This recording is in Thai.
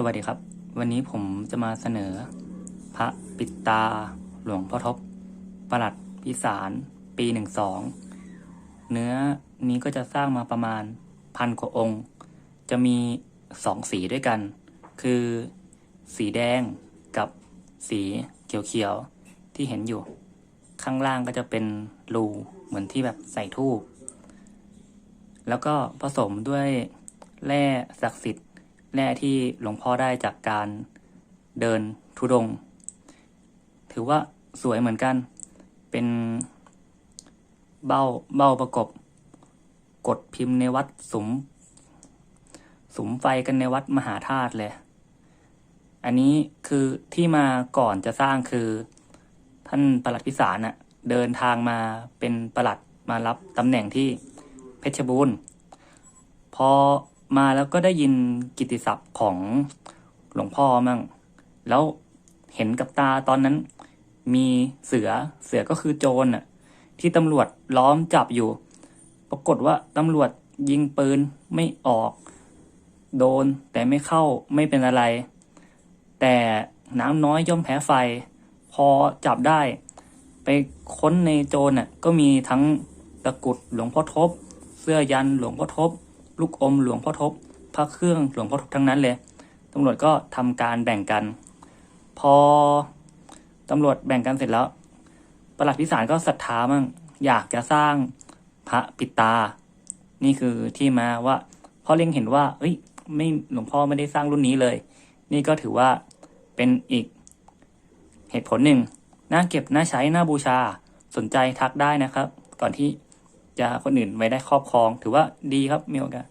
สวัสดีครับ วันนี้ผมจะมาเสนอ พระปิดตาหลวงพ่อทบประหลัดพิสาร ปีหนึ่งสองเนื้อนี้ก็จะสร้างมาประมาณพันกว่าองค์ จะมีสองสีด้วยกัน คือ สีแดงกับสีเขียวๆ ที่เห็นอยู่ ข้างล่างก็จะเป็นรูเหมือนที่แบบใส่ทูบแล้วก็ผสมด้วยแร่ศักดิ์สิทธิ์ แร่ที่หลวงพ่อได้จากการเดินทุดง ถือว่าสวยเหมือนกัน เป็นเบ้าเบ้าประกบ กดพิมพ์ในวัดสมสมไฟกันในวัดมหาธาตุเลย อันนี้คือที่มาก่อนจะสร้างคือ ท่านประหลัดพิสารน่ะเดินทางมาเป็นประหลัดมารับตำแหน่งที่เพชรบูรณ์พอ มาแล้วก็ได้ยินกิตติศัพท์ของหลวงพ่อมั่ง แล้วเห็นกับตาตอนนั้น มีเสือเสือก็คือโจรน่ะ ที่ตำรวจล้อมจับอยู่ ปรากฏว่าตำรวจยิงปืนไม่ออก โดนแต่ไม่เข้าไม่เป็นอะไร แต่น้ำน้อยย่อมแพ้ไฟ พอจับได้ ไปค้นในโจรน่ะก็มีทั้งตะกุดหลวงพ่อทบ เสื้อยันหลวงพ่อทบ ลูกอมหลวงพ่อทบพระเครื่องหลวงพ่อทบทั้งนั้นเลยตำรวจก็ทำการแบ่งกัน พอตำรวจแบ่งกันเสร็จแล้วประหลัดพิสารก็ศรัทธามั่งอยากจะสร้างพระปิดตา นี่คือที่มาว่าพ่อเล็งเห็นว่าเอ้ยไม่หลวงพ่อไม่ได้สร้างรุ่นนี้เลย นี่ก็ถือว่าเป็นอีกเหตุผลหนึ่งน่าเก็บน่าใช้น่าบูชาสนใจทักได้นะครับ ก่อนที่ จะคนอื่นไว้ได้ครอบครอง ถือว่าดีครับมีโอกาส